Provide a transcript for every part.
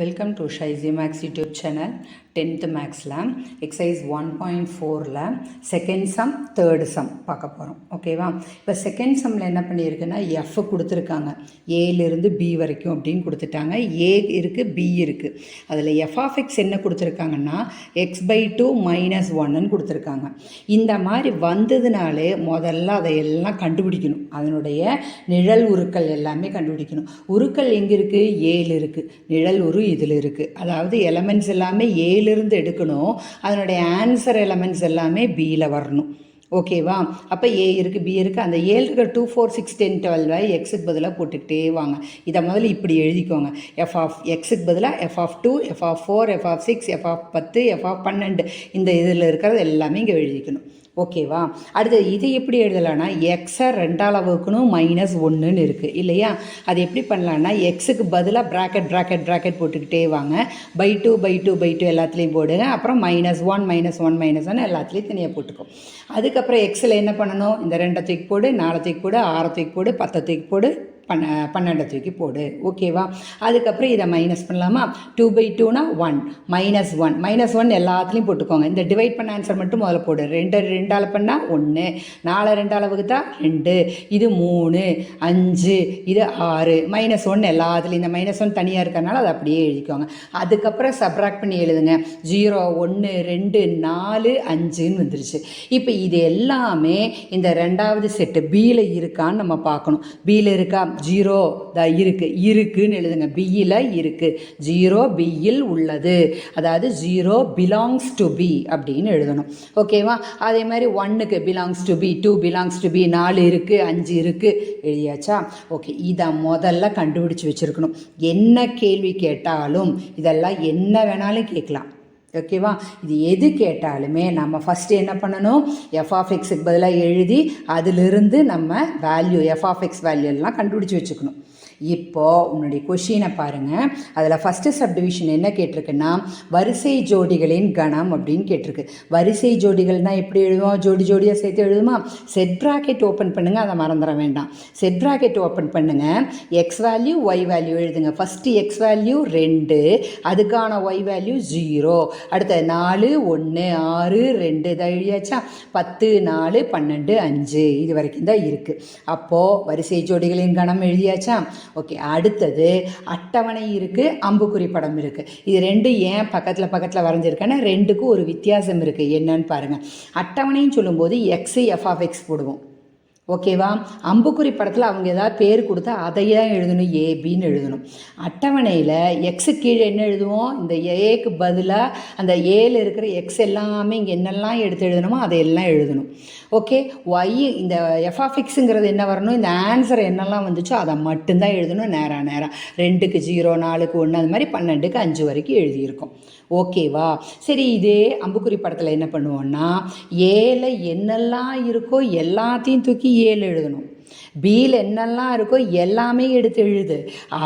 Welcome to ஷைசி maths YouTube channel tenth மேக்ஸில் exercise one point ஃபோரில் செகண்ட் சம் தேர்டு சம் பார்க்க போகிறோம் ஓகேவா இப்போ செகண்ட் சம்மில் என்ன பண்ணியிருக்குன்னா எஃப் கொடுத்துருக்காங்க. ஏலேருந்து பி வரைக்கும் அப்படின்னு கொடுத்துட்டாங்க. ஏ இருக்குது பி இருக்குது அதில் எஃப் ஆஃப் எக்ஸ் என்ன கொடுத்துருக்காங்கன்னா எக்ஸ் பை டூ மைனஸ் ஒன்னு கொடுத்துருக்காங்க. இந்த மாதிரி வந்ததுனாலே முதல்ல அதை எல்லாம் கண்டுபிடிக்கணும். அதனுடைய நிழல் உருக்கள் எல்லாமே கண்டுபிடிக்கணும். உருக்கள் எங்கே இருக்குது ஏழு இருக்குது நிழல் உரு இதில் இருக்குது அதாவது எலமெண்ட்ஸ் எல்லாமே ஏலிருந்து எடுக்கணும். அதனுடைய ஆன்சர் எலமெண்ட்ஸ் எல்லாமே பியில் வரணும். ஓகேவா அப்போ ஏ இருக்குது பி இருக்குது அந்த ஏழு இருக்கிற டூ ஃபோர் சிக்ஸ் டென் டுவெல்வை எக்ஸுக்கு பதிலாக போட்டுக்கிட்டே வாங்க. இதை முதல்ல இப்படி எழுதிக்கோங்க. எஃப் ஆஃப் எக்ஸுக்கு பதிலாக f of two f of four f of six f of பத்து எஃப் ஆஃப் பன்னெண்டு. இந்த இதில் இருக்கிறது எல்லாமே இங்கே எழுதிக்கணும். ஓகேவா? அடுத்து இது எப்படி எழுதலாம்னா எக்ஸை ரெண்டால் வகுக்கணும் மைனஸ் ஒன்றுன்னு இருக்குது இல்லையா? அது எப்படி பண்ணலான்னா எக்ஸுக்கு பதிலாக ப்ராக்கெட் ப்ராக்கெட் ப்ராக்கெட் போட்டுக்கிட்டே வாங்க. By two by two by two எல்லாத்துலேயும் போடுங்க. அப்புறம் minus one minus one minus one எல்லாத்துலேயும் தனியாக போட்டுக்கும் அதுக்கப்புறம் எக்ஸில் என்ன பண்ணணும்? இந்த ரெண்டை தூக்கி போடு நாலு தூக்கி போடு ஆறு தூக்கி போடு பத்து தூக்கி போடு. பண்ண பன்னெண்டை தூக்கி போடு. ஓகேவா அதுக்கப்புறம் இதை மைனஸ் பண்ணலாமா? டூ பை டூனா one minus one minus one எல்லாத்துலேயும் போட்டுக்கோங்க. இந்த டிவைட் பண்ண ஆன்சர் மட்டும் முதல்ல போடு. ரெண்டு ரெண்டால் பண்ணால் ஒன்று நாலு ரெண்டால் வகுத்தா ரெண்டு. இது மூணு அஞ்சு இது ஆறு. மைனஸ் ஒன் எல்லாத்துலேயும். இந்த மைனஸ் ஒன் தனியாக இருக்கிறனால அதை அப்படியே எழுதிக்கோங்க. அதுக்கப்புறம் சப்ராக்ட் பண்ணி எழுதுங்க. ஜீரோ ஒன்று ரெண்டு நாலு அஞ்சுன்னு வந்துருச்சு. இப்போ இது எல்லாமே இந்த ரெண்டாவது செட்டு பியில் இருக்கான்னு நம்ம பார்க்கணும். பியில் இருக்கா? ஜீரோ த இருக்கு. இருக்குன்னு எழுதுங்க. பியில் இருக்கு. ஜீரோ பியில் உள்ளது. அதாவது ஜீரோ பிலாங்ஸ் டு பி அப்படின்னு எழுதணும். ஓகேவா அதே மாதிரி ஒன்னுக்கு belongs to B two belongs to B நாலு இருக்குது அஞ்சு இருக்குது எழுதியாச்சா? ஓகே இதை முதல்ல கண்டுபிடிச்சு வச்சுருக்கணும். என்ன கேள்வி கேட்டாலும் இதெல்லாம் என்ன வேணாலும் கேட்கலாம். ஓகேவா இது எது கேட்டாலுமே நம்ம ஃபஸ்ட்டு என்ன பண்ணணும்? எஃப்ஆஃப்எக்ஸுக்கு பதிலாக எழுதி அதிலிருந்து நம்ம வேல்யூ எஃப்ஆஃப்எக்ஸ் வேல்யூ எல்லாம் கண்டுபிடிச்சி வச்சுக்கணும். இப்போது உன்னுடைய கொஷினை பாருங்கள் அதில் ஃபஸ்ட்டு சப்டிவிஷன் என்ன கேட்டிருக்குன்னா வரிசை ஜோடிகளின் கணம் அப்படின்னு கேட்டிருக்கு. வரிசை ஜோடிகள்னால் எப்படி எழுதுவோம்? ஜோடி ஜோடியாக சேர்த்து எழுதுமா? செட் ப்ராக்கெட் ஓப்பன் பண்ணுங்கள் அதை மறந்துட வேண்டாம். செட் ப்ராக்கெட் ஓப்பன் பண்ணுங்கள் எக்ஸ் வேல்யூ ஒய் வேல்யூ எழுதுங்க. ஃபஸ்ட்டு எக்ஸ் வேல்யூ ரெண்டு அதுக்கான ஒய் வேல்யூ ஜீரோ அடுத்தது நாலு ஒன்று ஆறு ரெண்டு. இதை எழுதியாச்சா? பத்து நாலு பன்னெண்டு அஞ்சு. இது வரைக்கும் தான் இருக்குது அப்போது வரிசை ஜோடிகளின் கணம் எழுதியாச்சா? ஓகே அடுத்தது அட்டவணை இருக்குது அம்புக்குறி படம் இருக்குது இது ரெண்டு ஏன் பக்கத்தில் பக்கத்தில் வரைஞ்சிருக்கேன்னா ரெண்டுக்கும் ஒரு வித்தியாசம் இருக்குது என்னன்னு பாருங்கள் அட்டவணைன்னு சொல்லும்போது எக்ஸு எஃப் ஆஃப் எக்ஸ் போடுவோம். ஓகேவா? அம்புக்குறி படத்தில் அவங்க ஏதாவது பேர் கொடுத்தா அதையே எழுதணும் ஏபின்னு எழுதணும். அட்டவணையில் எக்ஸு கீழே என்ன எழுதுவோம்? இந்த ஏக்கு பதிலாக அந்த ஏல இருக்கிற எக்ஸ் எல்லாமே இங்கே என்னெல்லாம் எடுத்து எழுதணுமோ அதையெல்லாம் எழுதணும். ஓகே? ஒய் இந்த எஃப்ஆஃபிக்ஸுங்கிறது என்ன வரணும்? இந்த ஆன்சர் என்னெல்லாம் வந்துச்சோ அதை மட்டும்தான் எழுதணும் நேராக நேராக ரெண்டுக்கு ஜீரோ நாலுக்கு ஒன்று அது மாதிரி பன்னெண்டுக்கு அஞ்சு வரைக்கும் எழுதியிருக்கோம். ஓகேவா? சரி இதே அம்புக்குறி படத்தில் என்ன பண்ணுவோன்னா ஏல என்னெல்லாம் இருக்கோ எல்லாத்தையும் தூக்கி ஏழு எழுதணும். பியில் என்னெல்லாம் இருக்கோ எல்லாமே எடுத்து எழுது.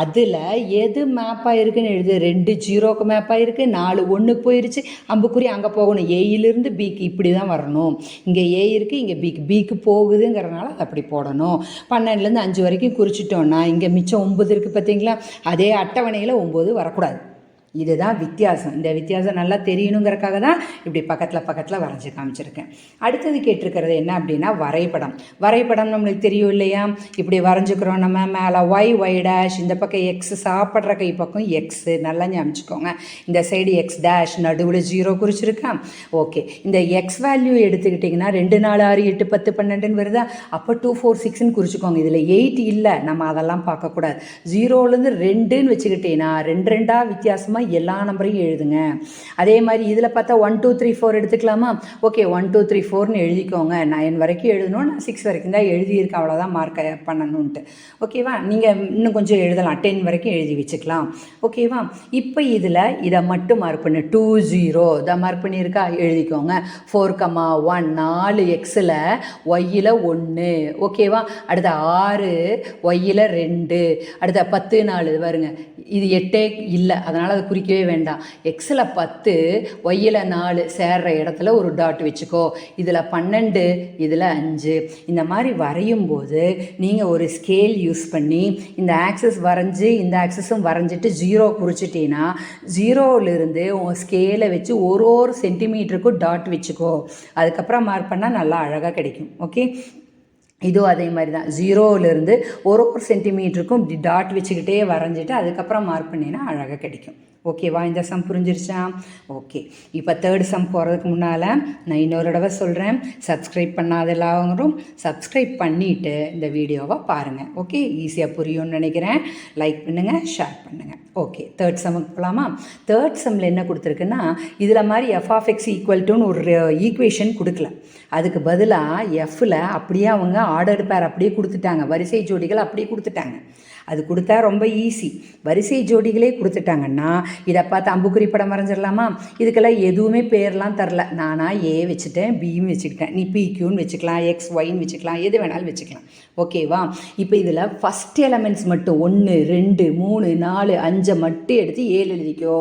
அதில் எது மேப்பாக இருக்குன்னு எழுது. ரெண்டு ஜீரோக்கு மேப்பாக இருக்குது நாலு ஒன்றுக்கு போயிருச்சு அம்புக்குறி அங்கே போகணும். ஏயிலிருந்து பிக்கு இப்படி தான் வரணும். இங்கே ஏ இருக்குது இங்கே பிக்கு பிக்கு போகுதுங்கிறனால அது அப்படி போடணும். பன்னெண்டுலேருந்து அஞ்சு வரைக்கும் குறிச்சிட்டோன்னா இங்கே மிச்சம் ஒம்பது இருக்குது பார்த்தீங்களா? அதே அட்டவணையில் ஒம்பது வரக்கூடாது. இதுதான் வித்தியாசம். இந்த வித்தியாசம் நல்லா தெரியணுங்கிறக்காக தான் இப்படி பக்கத்தில் பக்கத்தில் வரைஞ்சி காமிச்சிருக்கேன். அடுத்தது கேட்டிருக்கிறது என்ன அப்படின்னா வரைபடம். வரைபடம் நம்மளுக்கு தெரியும் இல்லையா? இப்படி வரைஞ்சிக்கிறோம் நம்ம மேலே ஒய் ஒய் டேஷ் இந்த பக்கம் எக்ஸ் சாப்பிட்ற கை பக்கம் எக்ஸு நல்லா ஞாபகிச்சுக்கோங்க. இந்த சைடு எக்ஸ் டேஷ் நடுவில் ஜீரோ குறிச்சிருக்கா? ஓகே இந்த எக்ஸ் வேல்யூ எடுத்துக்கிட்டிங்கன்னா ரெண்டு நாலு ஆறு எட்டு பத்து பன்னெண்டுன்னு வருதா? அப்போ டூ ஃபோர் சிக்ஸ்னு குறிச்சிக்கோங்க. இதில் எயிட் இல்லை. நம்ம அதெல்லாம் பார்க்கக்கூடாது. ஜீரோலேருந்து ரெண்டுன்னு வச்சுக்கிட்டிங்கன்னா ரெண்டு ரெண்டாக வித்தியாசமாக விதமாக எல்லா நம்பரையும் எழுதுங்க. அதே மாதிரி இதில் பார்த்தா ஒன் டூ த்ரீ ஃபோர் எடுத்துக்கலாமா? ஓகே ஒன் டூ த்ரீ ஃபோர்னு எழுதிக்கோங்க. நைன் வரைக்கும் எழுதணும் நான் சிக்ஸ் வரைக்கும் தான் எழுதியிருக்கேன் அவ்வளோதான் மார்க் பண்ணணுன்ட்டு ஓகேவா நீங்கள் இன்னும் கொஞ்சம் எழுதலாம். டென் வரைக்கும் எழுதி வச்சுக்கலாம். ஓகேவா இப்போ இதில் இதை மட்டும் மார்க் பண்ணு. டூ ஜீரோ இதை மார்க் பண்ணியிருக்கா? எழுதிக்கோங்க. ஃபோர் கமா ஒன் நாலு எக்ஸில் ஒய்யில் ஒன்று ஓகேவா அடுத்த ஆறு ஒய்யில் ரெண்டு. அடுத்த பத்து நாலு. வருங்க இது எட்டே இல்லை. அதனால் அது குறிக்கவே வேண்டாம் எக்ஸில் பத்து ஒய்யில் நாலு சேர்ற இடத்துல ஒரு டாட் வச்சுக்கோ. இதில் பன்னெண்டு இதில் அஞ்சு. இந்த மாதிரி வரையும் போது நீங்கள் ஒரு ஸ்கேல் யூஸ் பண்ணி இந்த ஆக்சஸ் வரைஞ்சி இந்த ஆக்சஸும் வரைஞ்சிட்டு ஜீரோ குறிச்சிட்டீங்கன்னா ஜீரோவிலிருந்து உன் ஸ்கேலை வச்சு ஒரு ஒரு சென்டிமீட்டருக்கும் டாட் வச்சுக்கோ. அதுக்கப்புறம் மார்க் பண்ணால் நல்லா அழகாக கிடைக்கும். ஓகே இதுவும் அதே மாதிரி தான். ஜீரோவிலேருந்து ஒரு ஒரு சென்டிமீட்டருக்கும் இப்படி டாட் வச்சுக்கிட்டே வரைஞ்சிட்டு அதுக்கப்புறம் மார்க் பண்ணினா அழகாக கிடைக்கும். ஓகேவா இந்த சம் புரிஞ்சிருச்சா? ஓகே இப்போ தேர்ட் சம் போகிறதுக்கு முன்னால் நான் இன்னொரு தடவை சொல்கிறேன் சப்ஸ்கிரைப் பண்ணாத எல்லாவங்களும் சப்ஸ்கிரைப் பண்ணிவிட்டு இந்த வீடியோவை பாருங்கள் ஓகே ஈஸியாக புரியும்னு நினைக்கிறேன். லைக் பண்ணுங்கள் ஷேர் பண்ணுங்கள் ஓகே தேர்ட் சம்முக்கு போகலாமா தேர்ட் சம்மில் என்ன கொடுத்துருக்குன்னா இதில் மாதிரி எஃப் ஆஃப் எக்ஸ் ஈக்குவல் டுன்னு ஒரு ஈக்குவேஷன் கொடுக்கல. அதுக்கு பதிலாக எஃப்பில் அப்படியே அவங்க ஆர்டர் பேர் அப்படியே கொடுத்துட்டாங்க. வரிசை ஜோடிகள் அப்படியே கொடுத்துட்டாங்க. அது கொடுத்தா ரொம்ப ஈஸி வரிசை ஜோடிகளே கொடுத்துட்டாங்கன்னா இதை பார்த்து அம்புக்குறி படம் வரைஞ்சிடலாமா? இதுக்கெல்லாம் எதுவுமே பேர்லாம் தரல. நானாக ஏ வச்சுட்டேன் பியும் வச்சுக்கிட்டேன். நீ பிக்யூன்னு வச்சுக்கலாம் எக்ஸ் ஒயின்னு வச்சுக்கலாம் எது வேணாலும் வச்சுக்கலாம். ஓகேவா இப்போ இதில் ஃபஸ்ட் எலமெண்ட்ஸ் மட்டும் ஒன்று ரெண்டு மூணு நாலு அஞ்சை மட்டும் எடுத்து ஏழு எழுதிக்கோ.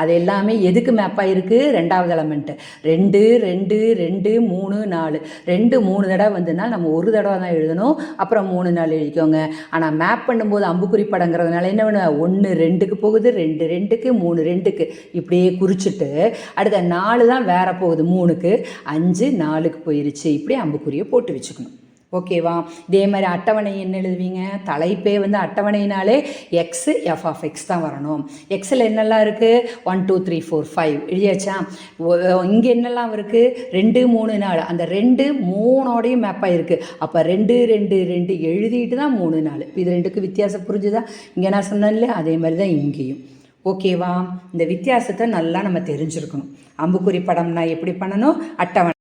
அது எல்லாமே எதுக்கு மேப்பாக இருக்குது ரெண்டாவது எலமெண்ட்டு ரெண்டு ரெண்டு ரெண்டு மூணு நாலு. ரெண்டு மூணு தடவை வந்துன்னா நம்ம ஒரு தடவை தான் எழுதணும். அப்புறம் மூணு நாள் எழுதிக்கோங்க. ஆனால் மேப் பண்ணும்போது அம்புக்குறி படங்கிறதுனால என்ன பண்ணுவேன் ஒன்று ரெண்டுக்கு போகுது ரெண்டு ரெண்டுக்கு மூணு ரெண்டுக்கு. இப்படியே குறிச்சிட்டு அடுத்த நாலு தான் வேற போகுது மூணுக்கு. அஞ்சு நாலுக்கு போயிருச்சு. இப்படி அம்புக்குறியை போட்டு வச்சுக்கணும். ஓகேவா? இதே மாதிரி அட்டவணை என்ன எழுதுவீங்க? தலைப்பே வந்து அட்டவணைனாலே எக்ஸு எஃப் ஆஃப் எக்ஸ் தான் வரணும். எக்ஸில் என்னெல்லாம் இருக்குது one two three four five எழுதியாச்சா? இங்கே என்னெல்லாம் இருக்குது ரெண்டு மூணு நாலு. அந்த ரெண்டு மூணோடையும் மேப்பாக இருக்குது அப்போ ரெண்டு ரெண்டு ரெண்டு எழுதிட்டு தான் மூணு நாலு. இது ரெண்டுக்கு வித்தியாசம் புரிஞ்சுதா? இங்கே நான் சொன்னேன்ல அதே மாதிரி தான் இங்கேயும். ஓகேவா? இந்த வித்தியாசத்தை நல்லா நம்ம தெரிஞ்சிருக்கணும். அம்புக்குறி படம்னா எப்படி பண்ணணும்? அட்டவணை